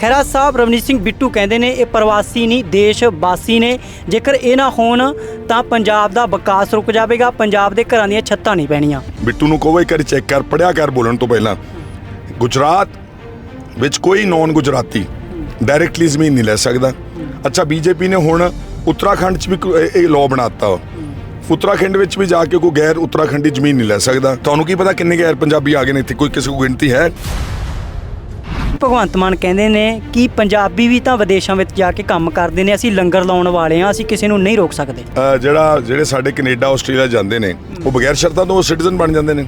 ਖਹਿਰਾ ਸਾਹਿਬ ਰਵਨੀਤ ਸਿੰਘ ਬਿੱਟੂ ਕਹਿੰਦੇ ਨੇ, ਇਹ ਪ੍ਰਵਾਸੀ ਨਹੀਂ ਦੇਸ਼ ਵਾਸੀ ਨੇ। ਜੇਕਰ ਇਹ ਨਾ ਹੋਣ, ਤਾਂ ਪੰਜਾਬ ਦਾ ਵਿਕਾਸ ਰੁਕ ਜਾਵੇਗਾ। ਪੰਜਾਬ ਦੇ ਘਰਾਂ ਦੀਆਂ ਛੱਤਾਂ ਨਹੀਂ ਪੈਣੀਆਂ। ਬਿੱਟੂ ਨੂੰ ਕਹੋ, ਇੱਕ ਵਾਰੀ ਚੈੱਕ ਕਰ ਪੜਿਆ ਕਰ ਬੋਲਣ ਤੋਂ ਪਹਿਲਾਂ। ਗੁਜਰਾਤ ਵਿੱਚ ਕੋਈ ਨੌਨ ਗੁਜਰਾਤੀ ਡਾਇਰੈਕਟਲੀ ਜ਼ਮੀਨ ਨਹੀਂ ਲੈ ਸਕਦਾ। ਅੱਛਾ ਬੀਜੇਪੀ ਨੇ ਹੁਣ ਉੱਤਰਾਖੰਡ 'ਚ ਵੀ ਇਹ- ਇਹ ਲਾਅ ਬਣਾਤਾ ਉੱਤਰਾਖੰਡ ਵਿੱਚ ਵੀ ਜਾ ਕੇ ਕੋਈ ਗੈਰ ਉੱਤਰਾਖੰਡੀ ਜ਼ਮੀਨ ਨਹੀਂ ਲੈ ਸਕਦਾ। ਤੁਹਾਨੂੰ ਕੀ ਪਤਾ ਕਿੰਨੇ ਗੈਰ ਪੰਜਾਬੀ ਆ ਗਏ ਨੇ ਇੱਥੇ? ਕੋਈ ਕਿਸੇ ਕੋ ਗਿਣਤੀ ਹੈ? ਭਗਵੰਤ ਮਾਨ ਕਹਿੰਦੇ ਨੇ ਕਿ ਪੰਜਾਬੀ ਵੀ ਤਾਂ ਵਿਦੇਸ਼ਾਂ ਵਿੱਚ ਜਾ ਕੇ ਕੰਮ ਕਰਦੇ ਨੇ, ਅਸੀਂ ਲੰਗਰ ਲਾਉਣ ਵਾਲੇ ਹਾਂ, ਅਸੀਂ ਕਿਸੇ ਨੂੰ ਨਹੀਂ ਰੋਕ ਸਕਦੇ। ਜਿਹੜਾ, ਜਿਹੜੇ ਸਾਡੇ ਕੈਨੇਡਾ, ਆਸਟ੍ਰੇਲੀਆ ਜਾਂਦੇ ਨੇ, ਉਹ ਬਗੈਰ ਸ਼ਰਤਾਂ ਤੋਂ ਸਿਟੀਜ਼ਨ ਬਣ ਜਾਂਦੇ ਨੇ।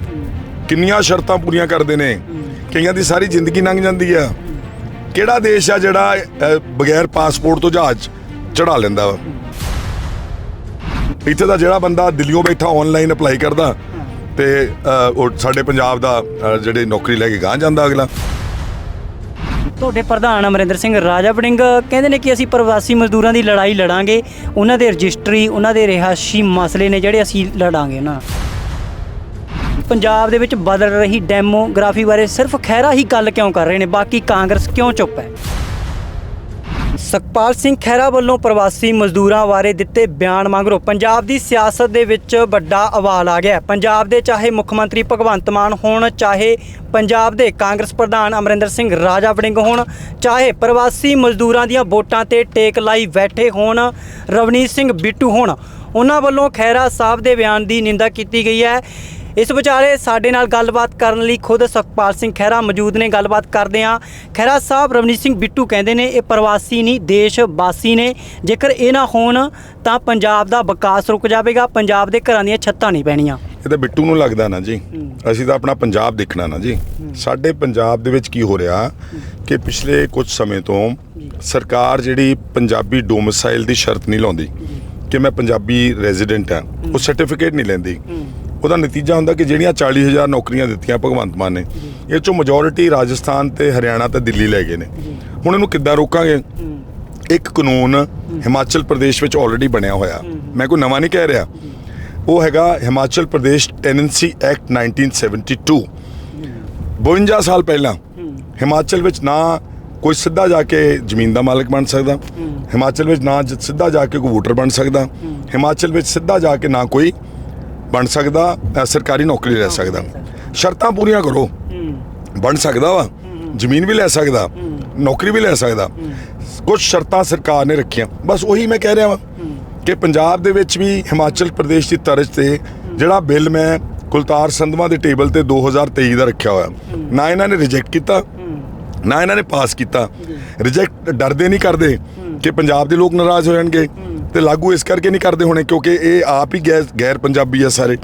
ਕਿੰਨੀਆਂ ਸ਼ਰਤਾਂ ਪੂਰੀਆਂ ਕਰਦੇ ਨੇ? ਕਈਆਂ ਦੀ ਸਾਰੀ ਜ਼ਿੰਦਗੀ ਲੰਘ ਜਾਂਦੀ ਆ। ਕਿਹੜਾ ਦੇਸ਼ ਆ ਜਿਹੜਾ ਬਗੈਰ ਪਾਸਪੋਰਟ ਤੋਂ ਜਹਾਜ਼ ਚੜਾ ਲੈਂਦਾ ਵਾ? ਇੱਥੇ ਦਾ ਜਿਹੜਾ ਬੰਦਾ ਦਿੱਲੀੋਂ ਬੈਠਾ ਆਨਲਾਈਨ ਅਪਲਾਈ ਕਰਦਾ ਤੇ ਉਹ ਸਾਡੇ ਪੰਜਾਬ ਦਾ ਜਿਹੜੇ ਨੌਕਰੀ ਲੈ ਕੇ ਗਾਂ ਜਾਂਦਾ ਅਗਲਾ। ਤੁਹਾਡੇ ਪ੍ਰਧਾਨ ਅਮਰਿੰਦਰ ਸਿੰਘ ਰਾਜਾ ਵੜਿੰਗ ਕਹਿੰਦੇ ਨੇ ਕਿ ਅਸੀਂ ਪ੍ਰਵਾਸੀ ਮਜ਼ਦੂਰਾਂ ਦੀ ਲੜਾਈ ਲੜਾਂਗੇ, ਉਹਨਾਂ ਦੇ ਰਜਿਸਟਰੀ, ਉਹਨਾਂ ਦੇ ਰਿਹਾਇਸ਼ੀ ਮਸਲੇ ਨੇ ਜਿਹੜੇ ਅਸੀਂ ਲੜਾਂਗੇ ਨਾ। ਪੰਜਾਬ ਦੇ ਵਿੱਚ ਬਦਲ ਰਹੀ ਡੈਮੋਗ੍ਰਾਫੀ ਬਾਰੇ ਸਿਰਫ ਖਹਿਰਾ ਹੀ ਗੱਲ ਕਿਉਂ ਕਰ ਰਹੇ ਨੇ, ਬਾਕੀ ਕਾਂਗਰਸ ਕਿਉਂ ਚੁੱਪ ਹੈ? ਸੁਖਪਾਲ ਸਿੰਘ ਖਹਿਰਾ ਵੱਲੋਂ ਪ੍ਰਵਾਸੀ ਮਜ਼ਦੂਰਾਂ ਬਾਰੇ ਦਿੱਤੇ ਬਿਆਨ ਮਗਰੋਂ ਪੰਜਾਬ ਦੀ ਸਿਆਸਤ ਦੇ ਵਿੱਚ ਵੱਡਾ ਅਵਾਲ ਆ ਗਿਆ ਪੰਜਾਬ ਦੇ ਚਾਹੇ ਮੁੱਖ ਮੰਤਰੀ ਭਗਵੰਤ ਮਾਨ ਹੋਣ, ਚਾਹੇ ਪੰਜਾਬ ਦੇ ਕਾਂਗਰਸ ਪ੍ਰਧਾਨ ਅਮਰਿੰਦਰ ਸਿੰਘ ਰਾਜਾ ਵੜਿੰਗ ਹੋਣ, ਚਾਹੇ ਪ੍ਰਵਾਸੀ ਮਜ਼ਦੂਰਾਂ ਦੀਆਂ ਵੋਟਾਂ ਤੇ ਟੇਕ ਲਾਈ ਬੈਠੇ ਹੋਣ, ਰਵਨੀਤ ਸਿੰਘ ਬਿੱਟੂ ਹੋਣ, ਉਹਨਾਂ ਵੱਲੋਂ ਖਹਿਰਾ ਸਾਹਿਬ ਦੇ ਬਿਆਨ ਦੀ ਨਿੰਦਾ ਕੀਤੀ ਗਈ ਹੈ। ਇਸ ਵਿਚਾਲੇ ਸਾਡੇ ਨਾਲ ਗੱਲਬਾਤ ਕਰਨ ਲਈ ਖੁਦ ਸੁਖਪਾਲ ਸਿੰਘ ਖਹਿਰਾ ਮੌਜੂਦ ਨੇ। ਗੱਲਬਾਤ ਕਰਦੇ ਹਾਂ। ਖਹਿਰਾ ਸਾਹਿਬ ਰਵਨੀਤ ਸਿੰਘ ਬਿੱਟੂ ਕਹਿੰਦੇ ਨੇ ਇਹ ਪ੍ਰਵਾਸੀ ਨਹੀਂ ਦੇਸ਼ ਵਾਸੀ ਨੇ। ਜੇਕਰ ਇਹ ਨਾ ਹੋਣ ਤਾਂ ਪੰਜਾਬ ਦਾ ਵਿਕਾਸ ਰੁਕ ਜਾਵੇਗਾ। ਪੰਜਾਬ ਦੇ ਘਰਾਂ ਦੀਆਂ ਛੱਤਾਂ ਨਹੀਂ ਪੈਣੀਆਂ। ਇਹ ਤਾਂ ਬਿੱਟੂ ਨੂੰ ਲੱਗਦਾ ਨਾ ਜੀ। ਅਸੀਂ ਤਾਂ ਆਪਣਾ ਪੰਜਾਬ ਦੇਖਣਾ ਨਾ ਜੀ। ਸਾਡੇ ਪੰਜਾਬ ਦੇ ਵਿੱਚ ਕੀ ਹੋ ਰਿਹਾ ਕਿ ਪਿਛਲੇ ਕੁਝ ਸਮੇਂ ਤੋਂ ਸਰਕਾਰ ਜਿਹੜੀ ਪੰਜਾਬੀ ਡੋਮਿਸਾਈਲ ਦੀ ਸ਼ਰਤ ਨਹੀਂ ਲਾਉਂਦੀ ਕਿ ਮੈਂ ਪੰਜਾਬੀ ਰੈਜ਼ੀਡੈਂਟ ਹਾਂ ਉਹ ਸਰਟੀਫਿਕੇਟ ਨਹੀਂ ਲੈਂਦੀ। ਉਹਦਾ ਨਤੀਜਾ ਹੁੰਦਾ ਕਿ ਜਿਹੜੀਆਂ 40000 ਨੌਕਰੀਆਂ ਦਿੱਤੀਆਂ ਭਗਵੰਤ ਮਾਨ ਨੇ, ਇਹ ਚੋਂ ਮੈਜੋਰਿਟੀ ਰਾਜਸਥਾਨ ਤੇ ਹਰਿਆਣਾ ਤੇ ਦਿੱਲੀ ਲੈ ਗਏ ਨੇ। ਹੁਣ ਇਹਨੂੰ ਕਿੱਦਾਂ ਰੋਕਾਂਗੇ? ਇੱਕ ਕਾਨੂੰਨ ਹਿਮਾਚਲ ਪ੍ਰਦੇਸ਼ ਵਿੱਚ ਆਲਰੇਡੀ ਬਣਿਆ ਹੋਇਆ। ਮੈਂ ਕੋਈ ਨਵਾਂ ਨਹੀਂ ਕਹਿ ਰਿਹਾ। ਉਹ ਹੈਗਾ ਹਿਮਾਚਲ ਪ੍ਰਦੇਸ਼ ਟੈਨੈਂਸੀ ਐਕਟ 1972 52 ਸਾਲ ਪਹਿਲਾਂ ਹਿਮਾਚਲ ਵਿੱਚ ਨਾ ਕੋਈ ਸਿੱਧਾ ਜਾ ਕੇ ਜ਼ਮੀਨ ਦਾ ਮਾਲਕ ਬਣ ਸਕਦਾ। ਹਿਮਾਚਲ ਵਿੱਚ ਨਾ ਸਿੱਧਾ ਜਾ ਕੇ ਕੋਈ ਵੋਟਰ ਬਣ ਸਕਦਾ। ਹਿਮਾਚਲ ਵਿੱਚ ਸਿੱਧਾ ਜਾ ਕੇ ਨਾ ਕੋਈ ਬਣ ਸਕਦਾ ਸਰਕਾਰੀ ਨੌਕਰੀ ਲੈ ਸਕਦਾ। ਸ਼ਰਤਾਂ ਪੂਰੀਆਂ ਕਰੋ। ਬਣ ਸਕਦਾ ਵਾ। ਜ਼ਮੀਨ ਵੀ ਲੈ ਸਕਦਾ। ਨੌਕਰੀ ਵੀ ਲੈ ਸਕਦਾ। ਕੁਝ ਸ਼ਰਤਾਂ ਸਰਕਾਰ ਨੇ ਰੱਖੀਆਂ। ਬਸ ਉਹੀ ਮੈਂ ਕਹਿ ਰਿਹਾ ਵਾਂ ਕਿ ਪੰਜਾਬ ਦੇ ਵਿੱਚ ਵੀ ਹਿਮਾਚਲ ਪ੍ਰਦੇਸ਼ ਦੀ ਤਰਜ਼ ਤੇ ਜਿਹੜਾ ਬਿੱਲ ਮੈਂ ਕੁਲਤਾਰ ਸੰਧਵਾ ਦੇ ਟੇਬਲ ਤੇ 2023 ਦਾ ਰੱਖਿਆ ਹੋਇਆ। ਨਾ ਇਹਨਾਂ ਨੇ ਰਿਜੈਕਟ ਕੀਤਾ ਨਾ ਇਹਨਾਂ ਨੇ ਪਾਸ ਕੀਤਾ। ਰਿਜੈਕਟ ਡਰਦੇ ਨਹੀਂ ਕਰਦੇ ਕਿ ਪੰਜਾਬ ਦੇ ਲੋਕ ਨਾਰਾਜ਼ ਹੋ ਜਾਣਗੇ। ਤੇ ਲਾਗੂ ਇਸ ਕਰਕੇ ਨਹੀਂ ਕਰਦੇ ਹੋਣੇ ਕਿਉਂਕਿ ਇਹ ਆਪ ਹੀ ਗੈਰ ਗੈਰ ਪੰਜਾਬੀ ਆ ਸਾਰੇ।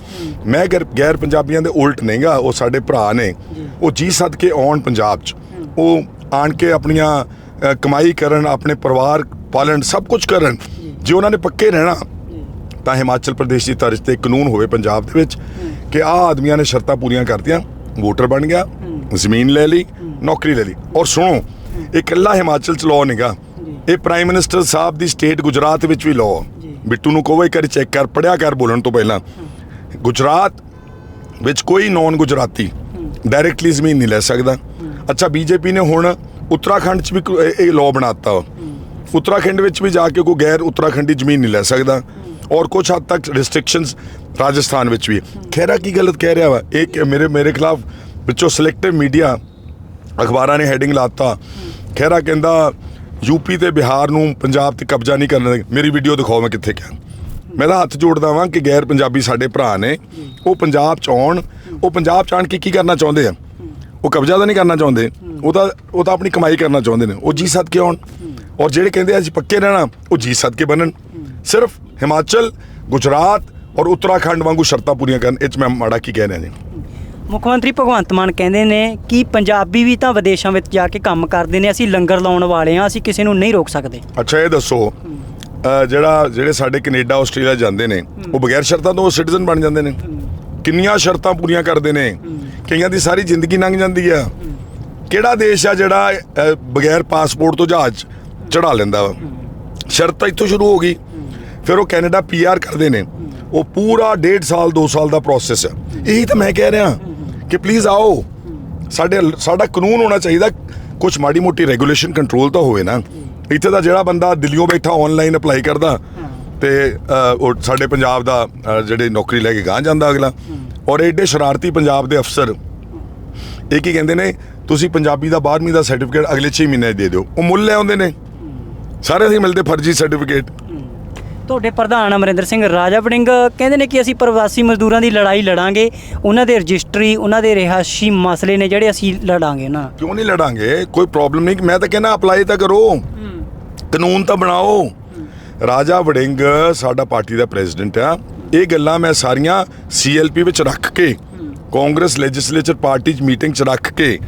ਮੈਂ ਗੈਰ ਗੈਰ ਪੰਜਾਬੀਆਂ ਦੇ ਉਲਟ ਨਹੀਂਗਾ ਉਹ ਸਾਡੇ ਭਰਾ ਨੇ। ਉਹ ਜੀ ਸੱਦ ਕੇ ਆਉਣ ਪੰਜਾਬ 'ਚ। ਉਹ ਆਣ ਕੇ ਆਪਣੀਆਂ ਕਮਾਈ ਕਰਨ ਆਪਣੇ ਪਰਿਵਾਰ ਪਾਲਣ ਸਭ ਕੁਝ ਕਰਨ। ਜੇ। ਉਹਨਾਂ ਨੇ ਪੱਕੇ ਰਹਿਣਾ ਤਾਂ ਹਿਮਾਚਲ ਪ੍ਰਦੇਸ਼ ਦੀ ਤਰਜ਼ ਤੇ ਕਾਨੂੰਨ ਹੋਵੇ ਪੰਜਾਬ ਦੇ ਵਿੱਚ ਕਿ ਆਹ ਆਦਮੀਆਂ ਨੇ ਸ਼ਰਤਾਂ ਪੂਰੀਆਂ ਕਰਤੀਆਂ ਵੋਟਰ ਬਣ ਗਿਆ ਜ਼ਮੀਨ ਲੈ ਲਈ ਨੌਕਰੀ ਲੈ ਲਈ। ਔਰ ਸੁਣੋ ਇਹ ਇਕੱਲਾ ਹਿਮਾਚਲ ਚ ਲਾਅ ਨਹੀਂਗਾ ਇਹ ਪ੍ਰਾਈਮ ਮਿਨਿਸਟਰ ਸਾਹਿਬ ਦੀ ਸਟੇਟ ਗੁਜਰਾਤ ਵਿੱਚ ਵੀ ਲਾਅ ਬਿੱਟੂ ਨੂੰ ਕਹੋ ਇੱਕ ਵਾਰੀ ਚੈੱਕ ਕਰ ਪੜਿਆ ਕਰ ਬੋਲਣ ਤੋਂ ਪਹਿਲਾਂ। ਗੁਜਰਾਤ ਵਿੱਚ ਕੋਈ ਨੌਨ ਗੁਜਰਾਤੀ ਡਾਇਰੈਕਟਲੀ ਜ਼ਮੀਨ ਨਹੀਂ ਲੈ ਸਕਦਾ। ਅੱਛਾ ਬੀਜੇਪੀ ਨੇ ਹੁਣ ਉੱਤਰਾਖੰਡ 'ਚ ਵੀ ਇਹ- ਲਾਅ ਬਣਾਤਾ। ਉੱਤਰਾਖੰਡ ਵਿੱਚ ਵੀ ਜਾ ਕੇ ਕੋਈ ਗੈਰ ਉੱਤਰਾਖੰਡੀ ਜ਼ਮੀਨ ਨਹੀਂ ਲੈ ਸਕਦਾ। ਔਰ ਕੁਝ ਹੱਦ ਤੱਕ ਰੈਸਟ੍ਰਿਕਸ਼ਨਸ ਰਾਜਸਥਾਨ ਵਿੱਚ ਵੀ ਖੈਰਾ ਕੀ ਗਲਤ ਕਹਿ ਰਿਹਾ ਵਾ? ਇਹ ਮੇਰੇ ਮੇਰੇ ਖਿਲਾਫ ਵਿੱਚੋਂ ਸਿਲੈਕਟਿਵ ਮੀਡੀਆ ਅਖਬਾਰਾਂ ਨੇ ਹੈਡਿੰਗ ਲਾਤਾ। ਖੈਰਾ ਕਹਿੰਦਾ ਯੂਪੀ ਤੇ ਬਿਹਾਰ ਨੂੰ ਪੰਜਾਬ ਤੇ ਕਬਜ਼ਾ ਨਹੀਂ ਕਰਨ ਦੇ। ਮੇਰੀ ਵੀਡੀਓ ਦਿਖਾਓ ਮੈਂ ਕਿੱਥੇ ਕਿਹਾ ਮੈਂ ਤਾਂ ਹੱਥ ਜੋੜਦਾ ਵਾਂ ਕਿ ਗੈਰ ਪੰਜਾਬੀ ਸਾਡੇ ਭਰਾ ਨੇ। ਉਹ ਪੰਜਾਬ ਚ ਆਉਣ, ਉਹ ਪੰਜਾਬ ਚ ਆਣ ਕੇ ਕੀ ਕਰਨਾ ਚਾਹੁੰਦੇ ਆ? ਉਹ ਕਬਜ਼ਾ ਤਾਂ ਨਹੀਂ ਕਰਨਾ ਚਾਹੁੰਦੇ। ਉਹ ਤਾਂ ਉਹ ਤਾਂ ਆਪਣੀ ਕਮਾਈ ਕਰਨਾ ਚਾਹੁੰਦੇ ਨੇ। ਉਹ ਜੀ ਸੱਦ ਕੇ ਆਉਣ। ਔਰ ਜਿਹੜੇ ਕਹਿੰਦੇ ਆ ਅਸੀਂ ਪੱਕੇ ਰਹਿਣਾ, ਉਹ ਜੀ ਸੱਦ ਕੇ ਬਣਨ। ਸਿਰਫ ਹਿਮਾਚਲ, ਗੁਜਰਾਤ ਔਰ ਉੱਤਰਾਖੰਡ ਵਾਂਗੂ ਸ਼ਰਤਾਂ ਪੂਰੀਆਂ ਕਰਨ। ਇਹ ਚ ਮੈਂ ਮਾੜਾ ਕੀ ਕਹਿ ਰਿਹਾ ਜੀ। ਮੁੱਖ ਮੰਤਰੀ ਭਗਵੰਤ ਮਾਨ ਕਹਿੰਦੇ ਨੇ ਕਿ ਪੰਜਾਬੀ ਵੀ ਤਾਂ ਵਿਦੇਸ਼ਾਂ ਵਿੱਚ ਜਾ ਕੇ ਕੰਮ ਕਰਦੇ ਨੇ, ਅਸੀਂ ਲੰਗਰ ਲਾਉਣ ਵਾਲੇ ਹਾਂ, ਅਸੀਂ ਕਿਸੇ ਨੂੰ ਨਹੀਂ ਰੋਕ ਸਕਦੇ। ਅੱਛਾ, ਇਹ ਦੱਸੋ ਜਿਹੜਾ, ਜਿਹੜੇ ਸਾਡੇ ਕੈਨੇਡਾ, ਆਸਟ੍ਰੇਲੀਆ ਜਾਂਦੇ ਨੇ, ਉਹ ਬਗੈਰ ਸ਼ਰਤਾਂ ਤੋਂ ਸਿਟੀਜ਼ਨ ਬਣ ਜਾਂਦੇ ਨੇ? ਕਿੰਨੀਆਂ ਸ਼ਰਤਾਂ ਪੂਰੀਆਂ ਕਰਦੇ ਨੇ? ਕਈਆਂ ਦੀ ਸਾਰੀ ਜ਼ਿੰਦਗੀ ਲੰਘ ਜਾਂਦੀ ਆ। ਕਿਹੜਾ ਦੇਸ਼ ਆ ਜਿਹੜਾ ਬਗੈਰ ਪਾਸਪੋਰਟ ਤੋਂ ਜਹਾਜ਼ ਚੜਾ ਲੈਂਦਾ ਵਾ? ਸ਼ਰਤ ਇੱਥੋਂ ਸ਼ੁਰੂ ਹੋ ਗਈ। ਫਿਰ ਉਹ ਕੈਨੇਡਾ ਪੀਆਰ ਕਰਦੇ ਨੇ। ਉਹ ਪੂਰਾ 1.5 ਸਾਲ 2 ਸਾਲ ਦਾ ਪ੍ਰੋਸੈਸ ਹੈ ਇਹੀ ਤਾਂ ਮੈਂ ਕਹਿ ਰਿਹਾ। ਕਿ ਪਲੀਜ਼ ਆਓ। ਸਾਡੇ ਸਾਡਾ ਕਾਨੂੰਨ ਹੋਣਾ ਚਾਹੀਦਾ ਕੁਝ ਮਾੜੀ ਮੋਟੀ ਰੈਗੂਲੇਸ਼ਨ ਕੰਟਰੋਲ ਤਾਂ ਹੋਵੇ ਨਾ। ਇੱਥੇ ਦਾ ਜਿਹੜਾ ਬੰਦਾ ਦਿੱਲੀੋਂ ਬੈਠਾ ਆਨਲਾਈਨ ਅਪਲਾਈ ਕਰਦਾ, ਤੇ ਉਹ ਸਾਡੇ ਪੰਜਾਬ ਦਾ ਜਿਹੜੇ ਨੌਕਰੀ ਲੈ ਕੇ ਗਾਂ ਜਾਂਦਾ ਅਗਲਾ। ਔਰ ਐਡੇ ਸ਼ਰਾਰਤੀ ਪੰਜਾਬ ਦੇ ਅਫਸਰ, ਇਹ ਕੀ ਕਹਿੰਦੇ ਨੇ, ਤੁਸੀਂ ਪੰਜਾਬੀ ਦਾ 12ਵੀਂ ਦਾ ਸਰਟੀਫਿਕੇਟ ਅਗਲੇ 6 ਮਹੀਨੇ 'ਚ ਦੇ ਦਿਓ। ਉਹ ਮੁੱਲ ਲੈ ਆਉਂਦੇ ਨੇ। ਸਾਰੇ ਅਸੀਂ ਮਿਲਦੇ ਫਰਜ਼ੀ ਸਰਟੀਫਿਕੇਟ ਤੁਹਾਡੇ ਪ੍ਰਧਾਨ ਅਮਰਿੰਦਰ ਸਿੰਘ ਰਾਜਾ ਵੜਿੰਗ ਕਹਿੰਦੇ ਨੇ ਕਿ ਅਸੀਂ ਪ੍ਰਵਾਸੀ ਮਜ਼ਦੂਰਾਂ ਦੀ ਲੜਾਈ ਲੜਾਂਗੇ ਉਹਨਾਂ ਦੇ ਰਜਿਸਟਰੀ ਉਹਨਾਂ ਦੇ ਰਿਹਾਇਸ਼ੀ ਮਸਲੇ ਨੇ ਜਿਹੜੇ ਅਸੀਂ ਲੜਾਂਗੇ ਨਾ। ਕਿਉਂ ਨਹੀਂ ਲੜਾਂਗੇ? ਕੋਈ ਪ੍ਰੋਬਲਮ ਨਹੀਂ। ਮੈਂ ਤਾਂ ਕਹਿੰਦਾ ਅਪਲਾਈ ਤਾਂ ਕਰੋ। ਕਾਨੂੰਨ ਤਾਂ ਬਣਾਓ। ਰਾਜਾ ਵੜਿੰਗ ਸਾਡਾ ਪਾਰਟੀ ਦਾ ਪ੍ਰੈਜ਼ੀਡੈਂਟ ਆ। ਇਹ ਗੱਲਾਂ ਮੈਂ ਸਾਰੀਆਂ ਸੀਐਲਪੀ ਵਿੱਚ ਰੱਖ ਕੇ ਕਾਂਗਰਸ ਲੈਜਿਸਲੇਚਰ ਪਾਰਟੀ ਚ ਮੀਟਿੰਗ ਚ ਰੱਖ ਕੇ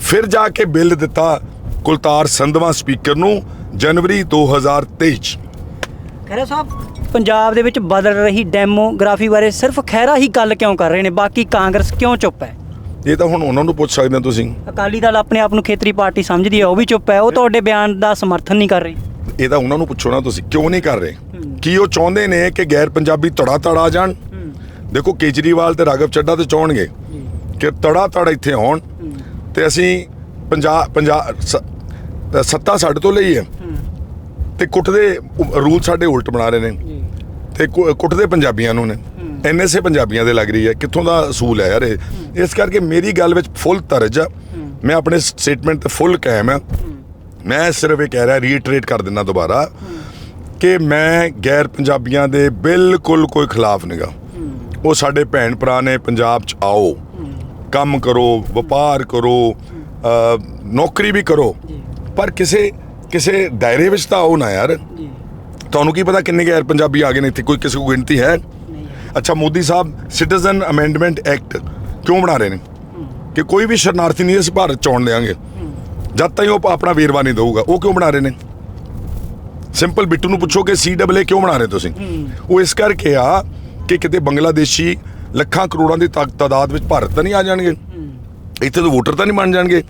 ਫਿਰ ਜਾ ਕੇ ਬਿੱਲ ਦਿੱਤਾ ਕੁਲਤਾਰ ਸੰਧਵਾ ਸਪੀਕਰ ਨੂੰ ਜਨਵਰੀ 2023 ਚ। ਖਹਿਰਾ ਸਾਹਿਬ ਪੰਜਾਬ ਦੇ ਵਿੱਚ ਬਦਲ ਰਹੀ ਡੈਮੋਗ੍ਰਾਫੀ ਬਾਰੇ ਸਿਰਫ ਖਹਿਰਾ ਹੀ ਗੱਲ ਕਿਉਂ ਕਰ ਰਹੇ ਨੇ? ਬਾਕੀ ਕਾਂਗਰਸ ਕਿਉਂ ਚੁੱਪ ਹੈ? ਇਹ ਤਾਂ ਹੁਣ ਉਹਨਾਂ ਨੂੰ ਪੁੱਛ ਸਕਦੇ ਹੋ ਤੁਸੀਂ। ਅਕਾਲੀ ਦਲ ਆਪਣੇ ਆਪ ਨੂੰ ਖੇਤਰੀ ਪਾਰਟੀ ਸਮਝਦੀ ਹੈ ਉਹ ਵੀ ਚੁੱਪ ਹੈ। ਉਹ ਤੁਹਾਡੇ ਬਿਆਨ ਦਾ ਸਮਰਥਨ ਨਹੀਂ ਕਰ ਰਹੀ। ਇਹ ਤਾਂ ਉਹਨਾਂ ਨੂੰ ਪੁੱਛੋ ਨਾ ਤੁਸੀਂ ਕਿਉਂ ਨਹੀਂ ਕਰ ਰਹੇ? ਕੀ ਉਹ ਚਾਹੁੰਦੇ ਨੇ ਕਿ ਗੈਰ ਪੰਜਾਬੀ ਧੜਾ ਧੜ ਆ ਜਾਣ? ਦੇਖੋ ਕੇਜਰੀਵਾਲ ਤੇ ਰਾਘਵ ਚੱਡਾ ਤੇ ਚਾਹਣਗੇ ਕਿ ਧੜਾ ਧੜ ਇੱਥੇ ਆਉਣ ਤੇ ਅਸੀਂ ਪੰਜਾਬ ਪੰਜਾਬ ਸੱਤਾ ਸਾਡੇ ਤੋਂ ਲਈ ਹੈ। ਤੇ ਕੁੱਟਦੇ ਰੂਲ ਸਾਡੇ ਉਲਟ ਬਣਾ ਰਹੇ ਨੇ। ਤੇ ਕੁੱਟਦੇ ਪੰਜਾਬੀਆਂ ਨੂੰ ਨੇ। ਐਨਐਸਏ ਪੰਜਾਬੀਆਂ ਦੇ ਲੱਗ ਰਹੀ ਹੈ। ਕਿੱਥੋਂ ਦਾ ਅਸੂਲ ਹੈ ਯਾਰ ਇਹ? ਇਸ ਕਰਕੇ ਮੇਰੀ ਗੱਲ ਵਿੱਚ ਫੁੱਲ ਤਰਜ ਆ। ਮੈਂ ਆਪਣੇ ਸਟੇਟਮੈਂਟ ਤੇ ਫੁੱਲ ਕਾਇਮ ਆ। ਮੈਂ ਸਿਰਫ ਇਹ ਕਹਿ ਰਿਹਾ ਰੀਟਰੇਟ ਕਰ ਦਿੰਦਾ ਦੁਬਾਰਾ ਕਿ ਮੈਂ ਗੈਰ ਪੰਜਾਬੀਆਂ ਦੇ ਬਿਲਕੁਲ ਕੋਈ ਖਿਲਾਫ ਨਹੀਂਗਾ ਉਹ ਸਾਡੇ ਭੈਣ ਭਰਾ ਨੇ ਪੰਜਾਬ ਚ ਆਓ। ਕੰਮ ਕਰੋ ਵਪਾਰ ਕਰੋ ਨੌਕਰੀ ਵੀ ਕਰੋ। ਪਰ ਕਿਸੇ ਕਿਸੇ ਦਾਇਰੇ ਵਿੱਚ ਤਾਂ ਆਓ ਨਾ ਯਾਰ। ਤੁਹਾਨੂੰ ਕੀ ਪਤਾ ਕਿੰਨੇ ਗੈਰ ਪੰਜਾਬੀ ਆ ਗਏ ਨੇ ਇੱਥੇ ਕੋਈ ਕਿਸੇ ਕੋ ਗਿਣਤੀ ਹੈ? ਅੱਛਾ ਮੋਦੀ ਸਾਹਿਬ ਸਿਟੀਜ਼ਨ ਅਮੈਂਡਮੈਂਟ ਐਕਟ ਕਿਉਂ ਬਣਾ ਰਹੇ ਨੇ? ਕਿ ਕੋਈ ਵੀ ਸ਼ਰਨਾਰਥੀ ਨਹੀਂ ਅਸੀਂ ਭਾਰਤ ਚੋਣ ਦੇਾਂਗੇ ਜਦ ਤਾਈਂ ਉਹ ਆਪਣਾ ਵੇਰਵਾ ਨਹੀਂ ਦਊਗਾ ਉਹ ਕਿਉਂ ਬਣਾ ਰਹੇ ਨੇ? ਸਿੰਪਲ ਬਿੱਟੂ ਨੂੰ ਪੁੱਛੋ ਕਿ ਸੀਡਬਲਏ ਕਿਉਂ ਬਣਾ ਰਹੇ ਤੁਸੀਂ? ਉਹ ਇਸ ਕਰਕੇ ਆ ਕਿ ਕਿਤੇ ਬੰਗਲਾਦੇਸ਼ੀ ਲੱਖਾਂ ਕਰੋੜਾਂ ਦੀ ਤਾਦਾਦ ਵਿੱਚ ਭਾਰਤ ਤਾਂ ਨਹੀਂ ਆ ਜਾਣਗੇ। ਇੱਥੇ ਤਾਂ ਵੋਟਰ ਤਾਂ ਨਹੀਂ ਬਣ ਜਾਣਗੇ।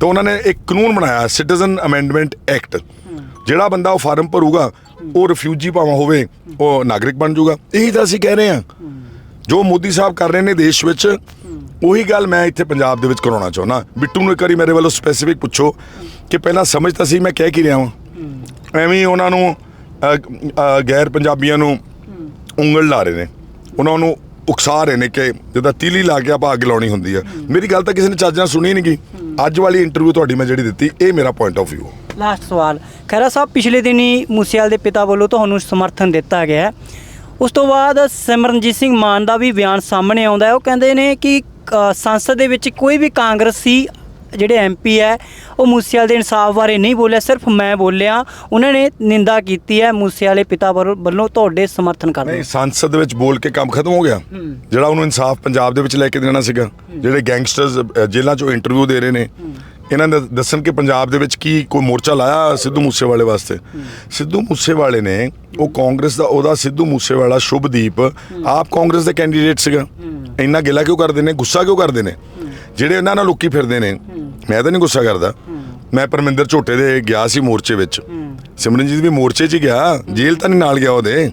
ਤਾਂ ਉਹਨਾਂ ਨੇ ਇੱਕ ਕਾਨੂੰਨ ਬਣਾਇਆ ਸਿਟੀਜ਼ਨ ਅਮੈਂਡਮੈਂਟ ਐਕਟ ਜਿਹੜਾ ਬੰਦਾ ਉਹ ਫਾਰਮ ਭਰੂਗਾ, ਉਹ ਰਿਫਿਊਜੀ ਭਾਵੇਂ ਹੋਵੇ, ਉਹ ਨਾਗਰਿਕ ਬਣ ਜਾਊਗਾ। ਇਹੀ ਤਾਂ ਅਸੀਂ ਕਹਿ ਰਹੇ ਹਾਂ। ਜੋ ਮੋਦੀ ਸਾਹਿਬ ਕਰ ਰਹੇ ਨੇ ਦੇਸ਼ ਵਿੱਚ, ਉਹੀ ਗੱਲ ਮੈਂ ਇੱਥੇ ਪੰਜਾਬ ਦੇ ਵਿੱਚ ਕਰਾਉਣਾ ਚਾਹੁੰਦਾ। ਬਿੱਟੂ ਨੂੰ ਇੱਕ ਵਾਰੀ ਮੇਰੇ ਵੱਲੋਂ ਸਪੈਸੀਫਿਕ ਪੁੱਛੋ ਕਿ ਪਹਿਲਾਂ ਸਮਝ ਤਾਂ ਸੀ, ਮੈਂ ਕਹਿ ਕੀ ਰਿਹਾ ਹਾਂ ਐਵੇਂ ਉਹਨਾਂ ਨੂੰ ਗੈਰ ਪੰਜਾਬੀਆਂ ਨੂੰ ਉਂਗਲ ਲਾ ਰਹੇ ਨੇ। ਉਹਨਾਂ ਨੂੰ ਉਕਸਾ ਰਹੇ ਨੇ ਕਿ ਜਿੱਦਾਂ ਤੀਲੀ ਲਾ ਕੇ ਆਪਾਂ ਅੱਗ ਲਾਉਣੀ ਹੁੰਦੀ ਆ। ਮੇਰੀ ਗੱਲ ਤਾਂ ਕਿਸੇ ਨੇ ਚੱਜ ਨਾਲ ਸੁਣੀ ਨਹੀਂ ਗਈ ਅੱਜ ਵਾਲੀ ਇੰਟਰਵਿਊ ਤੁਹਾਡੀ ਮੈਂ ਜਿਹੜੀ ਦਿੱਤੀ, ਇਹ ਮੇਰਾ ਪੁਆਇੰਟ ਆਫ ਵਿਊ ਲਾਸਟ ਸਵਾਲ। ਖਹਿਰਾ ਸਾਹਿਬ, ਪਿਛਲੇ ਦਿਨੀ ਮੂਸੇਵਾਲ ਦੇ ਪਿਤਾ ਵੱਲੋਂ ਤੁਹਾਨੂੰ ਸਮਰਥਨ ਦਿੱਤਾ ਗਿਆ ਉਸ ਤੋਂ ਬਾਅਦ ਸਿਮਰਨਜੀਤ ਸਿੰਘ ਮਾਨ ਦਾ ਵੀ ਬਿਆਨ ਸਾਹਮਣੇ ਆਉਂਦਾ ਹੈ। ਉਹ ਕਹਿੰਦੇ ਨੇ ਕਿ ਸੰਸਦ ਦੇ ਵਿੱਚ ਕੋਈ ਵੀ ਕਾਂਗਰਸੀ ਜਿਹੜੇ ਐਮਪੀ ਹੈ ਉਹ ਮੂਸੇਵਾਲ ਦੇ ਇਨਸਾਫ ਬਾਰੇ ਨਹੀਂ ਬੋਲਿਆ ਸਿਰਫ ਮੈਂ ਬੋਲਿਆ। ਉਹਨਾਂ ਨੇ ਨਿੰਦਾ ਕੀਤੀ ਹੈ ਮੂਸੇਵਾਲੇ ਪਿਤਾ ਵੱਲੋਂ ਤੁਹਾਡੇ ਸਮਰਥਨ ਕਰਦੇ ਨਹੀਂ ਸੰਸਦ ਦੇ ਵਿੱਚ ਬੋਲ ਕੇ ਕੰਮ ਖਤਮ ਹੋ ਗਿਆ। ਜਿਹੜਾ ਉਹਨੂੰ ਇਨਸਾਫ ਪੰਜਾਬ ਦੇ ਵਿੱਚ ਲੈ ਕੇ ਦੇਣਾ ਸੀਗਾ ਜਿਹੜੇ ਗੈਂਗਸਟਰਸ ਜੇਲ੍ਹਾਂ ਚੋਂ ਇੰਟਰਵਿਊ ਦੇ ਰਹੇ ਨੇ ਇਹਨਾਂ ਨੇ ਦੱਸਣ ਕਿ ਪੰਜਾਬ ਦੇ ਵਿੱਚ ਕੀ ਕੋਈ ਮੋਰਚਾ ਲਾਇਆ ਸਿੱਧੂ ਮੂਸੇਵਾਲੇ ਵਾਸਤੇ। ਸਿੱਧੂ ਮੂਸੇਵਾਲੇ ਨੇ ਉਹ ਕਾਂਗਰਸ ਦਾ ਉਹਦਾ ਸਿੱਧੂ ਮੂਸੇਵਾਲਾ ਸ਼ੁਭਦੀਪ ਆਪ ਕਾਂਗਰਸ ਦੇ ਕੈਂਡੀਡੇਟ ਸੀਗਾ। ਇੰਨਾ ਗਿਲਾ ਕਿਉਂ ਕਰਦੇ ਨੇ ਗੁੱਸਾ ਕਿਉਂ ਕਰਦੇ ਨੇ? ਜਿਹੜੇ ਇਹਨਾਂ ਨਾਲ ਲੁੱਕੀ ਫਿਰਦੇ ਨੇ ਮੈਂ ਤਾਂ ਨਹੀਂ ਗੁੱਸਾ ਕਰਦਾ। ਮੈਂ ਪਰਮਿੰਦਰ ਝੋਟੇ ਦੇ ਗਿਆ ਸੀ ਮੋਰਚੇ ਵਿੱਚ। ਸਿਮਰਨਜੀਤ ਵੀ ਮੋਰਚੇ 'ਚ ਹੀ ਗਿਆ। ਜੇਲ੍ਹ ਤਾਂ ਨਹੀਂ ਨਾਲ ਗਿਆ ਉਹਦੇ।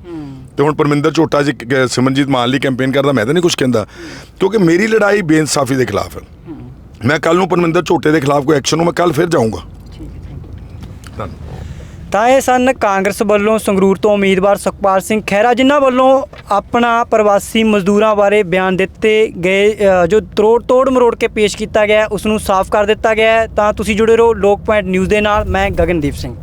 ਤੇ ਹੁਣ ਪਰਮਿੰਦਰ ਝੋਟਾ ਜੀ ਸਿਮਰਨਜੀਤ ਮਾਨ ਲਈ ਕੈਂਪੇਨ ਕਰਦਾ ਮੈਂ ਤਾਂ ਨਹੀਂ ਕੁਝ ਕਹਿੰਦਾ। ਕਿਉਂਕਿ ਮੇਰੀ ਲੜਾਈ ਬੇਇਨਸਾਫੀ ਦੇ ਖਿਲਾਫ ਹੈ। ਮੈਂ ਕੱਲ ਨੂੰ ਪਰਮਿੰਦਰ ਝੋਟੇ ਦੇ ਖਿਲਾਫ ਕੋਈ ਐਕਸ਼ਨ ਨੂੰ ਮੈਂ ਕੱਲ ਫਿਰ ਜਾਊਂਗਾ। ਧੰਨਵਾਦ। ਤਾਂ ਇਹ ਸਨ ਕਾਂਗਰਸ ਵੱਲੋਂ ਸੰਗਰੂਰ ਤੋਂ ਉਮੀਦਵਾਰ ਸੁਖਪਾਲ ਸਿੰਘ ਖਹਿਰਾ, ਜਿਨ੍ਹਾਂ ਵੱਲੋਂ ਆਪਣਾ ਪ੍ਰਵਾਸੀ ਮਜ਼ਦੂਰਾਂ ਬਾਰੇ ਬਿਆਨ ਦਿੱਤੇ ਗਏ ਜੋ ਤਰੋੜ ਤੋੜ ਮਰੋੜ ਕੇ ਪੇਸ਼ ਕੀਤਾ ਗਿਆ ਉਸ ਨੂੰ ਸਾਫ਼ ਕਰ ਦਿੱਤਾ ਗਿਆ ਤਾਂ ਤੁਸੀਂ ਜੁੜੇ ਰਹੋ ਲੋਕ ਪੁਆਇੰਟ ਨਿਊਜ਼ ਦੇ ਨਾਲ, ਮੈਂ ਗਗਨਦੀਪ ਸਿੰਘ।